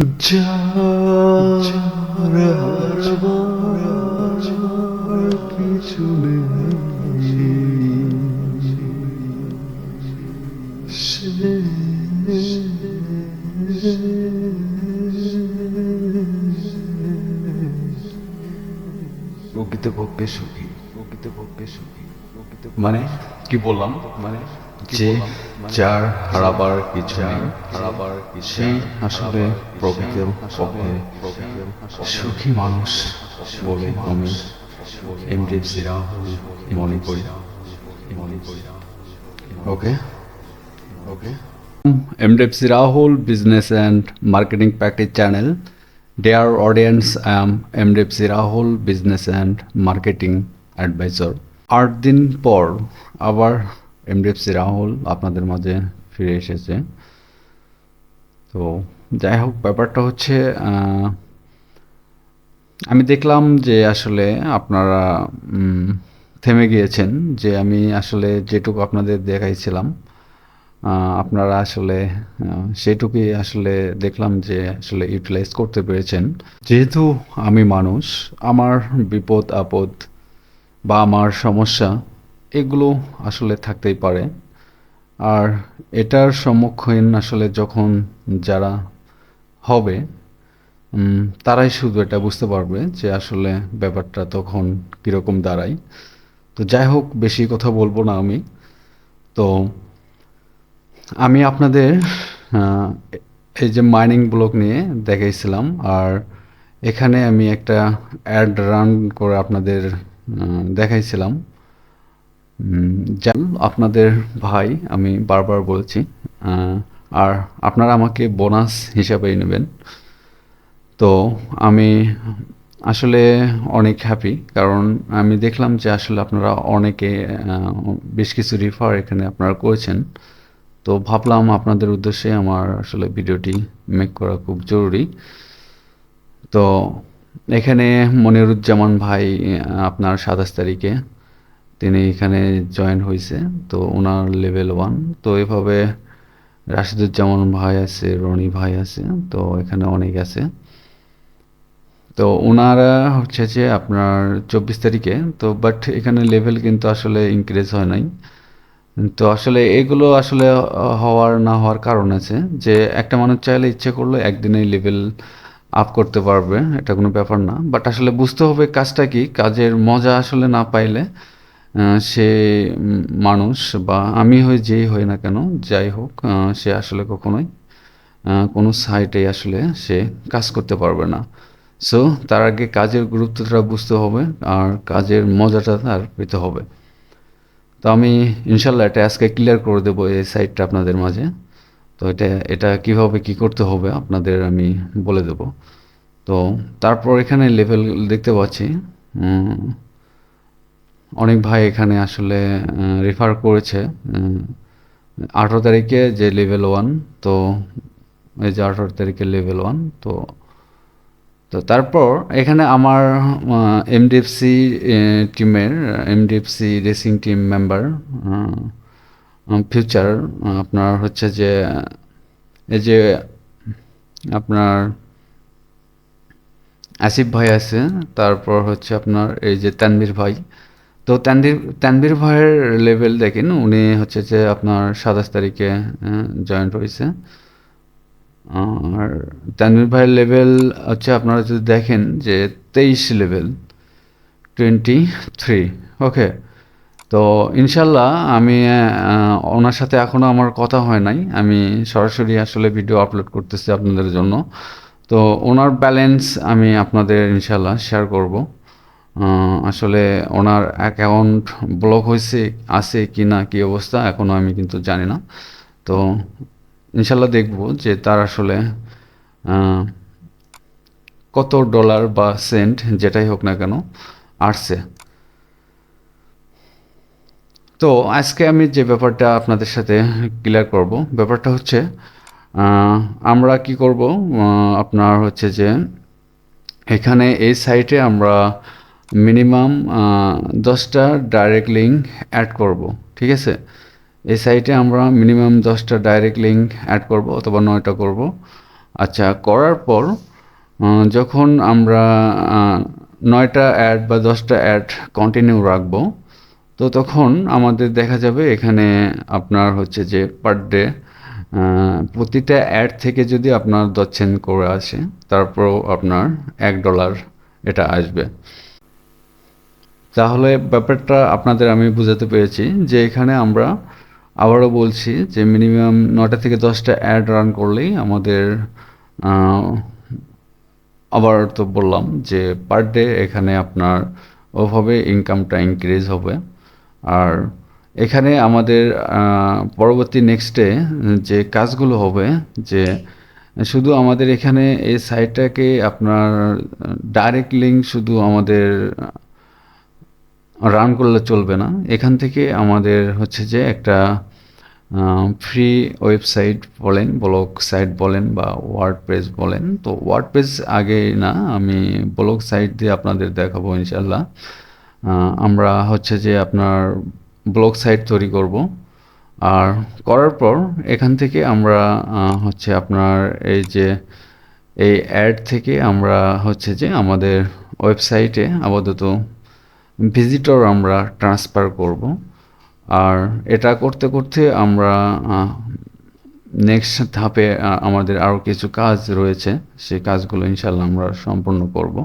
কিছু প্রকৃতপক্ষে সুখী। প্রকৃতপক্ষে সুখী। মানে? কি বললাম? মানে? যে যার হারাবার কিছু নেই হারাবার সেই আসলে প্রকৃত পক্ষে সুখী মানুষ বলে আমি এমডিএফসি রাহুল মনে করি মনে ওকে ওকে MDFC Rahul Business and Marketing Package Channel. Dear audience, I am MDFC Rahul Business and Marketing Advisor. আট দিন পর আবার এমডিএফসি রাহুল আপনাদের মাঝে ফিরে এসেছে। তো যাই হোক, ব্যাপারটা হচ্ছে আমি দেখলাম যে আসলে আপনারা থেমে গিয়েছেন, যে আমি আসলে যেটুকু আপনাদের দেখাইছিলাম আপনারা আসলে সেটুকুই আসলে দেখলাম যে আসলে ইউটিলাইজ করতে পেরেছেন। যেহেতু আমি মানুষ, আমার বিপদ আপদ বা আমার সমস্যা এগুলো আসলে থাকতেই পারে। আর এটার সম্মুখীন আসলে যখন যারা হবে তারাই শুধু এটা বুঝতে পারবে যে আসলে ব্যাপারটা তখন কীরকম দাঁড়ায়। তো যাই হোক, বেশি কথা বলব না আমি। তো আমি আপনাদের এই যে মাইনিং ব্লক নিয়ে দেখাইছিলাম, আর এখানে আমি একটা অ্যাড রান করে আপনাদের দেখাইছিলাম। যা আপনাদের ভাই, আমি বারবার বলছি আর আপনারা আমাকে বোনাস হিসাবেই নেবেন। তো আমি আসলে অনেক হ্যাপি কারণ আমি দেখলাম যে আসলে আপনারা অনেকে বেশ কিছু রিফার এখানে আপনারা করেছেন। তো ভাবলাম আপনাদের উদ্দেশ্যে আমার আসলে ভিডিওটি মেক করা খুব জরুরি। তো এখানে মনিরুজ্জামান ভাই আপনার সাতাশ তারিখে তিনি এখানে জয়েন হয়েছে তো ওনার লেভেল ওয়ান তো এভাবে রাশিদুজ্জামান ভাই আছে, রনি ভাই আছে, তো এখানে অনেক আছে। তো ওনারা হচ্ছে যে আপনার চব্বিশ তারিখে, তো বাট এখানে লেভেল কিন্তু আসলে ইনক্রিজ হয় নাই। তো আসলে এগুলো আসলে হওয়ার না হওয়ার কারণ আছে, যে একটা মানুষ চাইলে ইচ্ছে করলে একদিনেই লেভেল আপ করতে পারবে, এটা কোনো ব্যাপার না। বাট আসলে বুঝতে হবে কাজটা কি, কাজের মজা আসলে না পাইলে সে মানুষ বা আমি হই যেই হই না কেন, যাই হোক সে আসলে কখনোই কোনো সাইটে আসলে সে কাজ করতে পারবে না। সো তার আগে কাজের গুরুত্বটা বুঝতে হবে আর কাজের মজাটা তার পেতে হবে। তো আমি ইনশাল্লাহ এটা আজকে ক্লিয়ার করে দেবো এই সাইটটা আপনাদের মাঝে। তো এটা এটা কীভাবে কি করতে হবে আপনাদের আমি বলে দেব। তো তারপর এখানে লেভেল দেখতে পাচ্ছি অনেক ভাই এখানে আসলে রেফার করেছে। আঠারো তারিখে যে লেভেল ওয়ান তো এই যে আঠারো তারিখে লেভেল ওয়ান তো তো তারপর এখানে আমার এমডিএফসি টিমের MDFC racing team member future আপনার হচ্ছে যে, এই যে আপনার আসিফ ভাই আছে, তারপর হচ্ছে আপনার এই যে তানভীর ভাই তো তানভীর তানভীর ভাইয়ের লেভেল দেখেন, উনি হচ্ছে যে আপনার সাতাশ তারিখে জয়েন্ট হয়েছে আর তানভীর ভাইয়ের লেভেল হচ্ছে আপনারা যদি দেখেন যে তেইশ লেভেল টোয়েন্টি থ্রি ওকে তো ইনশাল্লাহ আমি ওনার সাথে এখনও আমার কথা হয় নাই। আমি সরাসরি আসলে ভিডিও আপলোড করতেছি আপনাদের জন্য। তো ওনার ব্যালেন্স আমি আপনাদের ইনশাল্লাহ শেয়ার করব। আসলে ওনার অ্যাকাউন্ট ব্লক হয়েছে, আছে কি না, কী অবস্থা এখনও আমি কিন্তু জানি না। তো ইনশাল্লাহ দেখব যে তার আসলে কত ডলার বা সেন্ট যেটাই হোক না কেন আসছে। তো আজকে আমি যে ব্যাপারটা আপনাদের সাথে ক্লিয়ার করব, ব্যাপারটা হচ্ছে আমরা কি করব আপনার হচ্ছে যে এখানে এই সাইটে আমরা মিনিমাম দশটা ডাইরেক্ট লিঙ্ক অ্যাড করব, ঠিক আছে? এই সাইটে আমরা মিনিমাম দশটা ডাইরেক্ট লিঙ্ক অ্যাড করব অথবা নয়টা করব। আচ্ছা করার পর যখন আমরা নয়টা অ্যাড বা দশটা অ্যাড কন্টিনিউ রাখব, তো তখন আমাদের দেখা যাবে এখানে আপনার হচ্ছে যে পার ডে প্রতিটা অ্যাড থেকে যদি আপনার দশ করে আসে, তারপরও আপনার এক ডলার এটা আসবে। তাহলে ব্যাপারটা আপনাদের আমি বুঝাতে পেরেছি যে এখানে আমরা আবারও বলছি যে মিনিমাম নটা থেকে দশটা অ্যাড রান করলেই আমাদের আবার তো বললাম যে পার ডে এখানে আপনার ওভাবে ইনকামটা ইনক্রিজ হবে। আর এখানে আমাদের পরবর্তী নেক্সটে যে কাজগুলো হবে যে শুধু আমাদের এখানে এই সাইটটাকে আপনার ডাইরেক্ট লিঙ্ক শুধু আমাদের রান করলে চলবে না। এখান থেকে আমাদের হচ্ছে যে একটা ফ্রি ওয়েবসাইট বলেন ব্লগ সাইট বলেন বা ওয়ার্ড পেজ বলেন। তো ওয়ার্ড পেজ আগে না, আমি ব্লগ সাইট দিয়ে আপনাদের দেখাবো ইনশাল্লাহ আমরা হচ্ছে যে আপনার ব্লগ সাইট তৈরি করব। আর করার পর এখান থেকে আমরা হচ্ছে আপনার এই যে, এই অ্যাড থেকে আমরা হচ্ছে যে আমাদের ওয়েবসাইটে আপাতত ভিজিটর আমরা ট্রান্সফার করব। আর এটা করতে করতে আমরা নেক্সট ধাপে আমাদের আরও কিছু কাজ রয়েছে। সেই কাজগুলো ইনশাল্লাহ আমরা সম্পূর্ণ করব।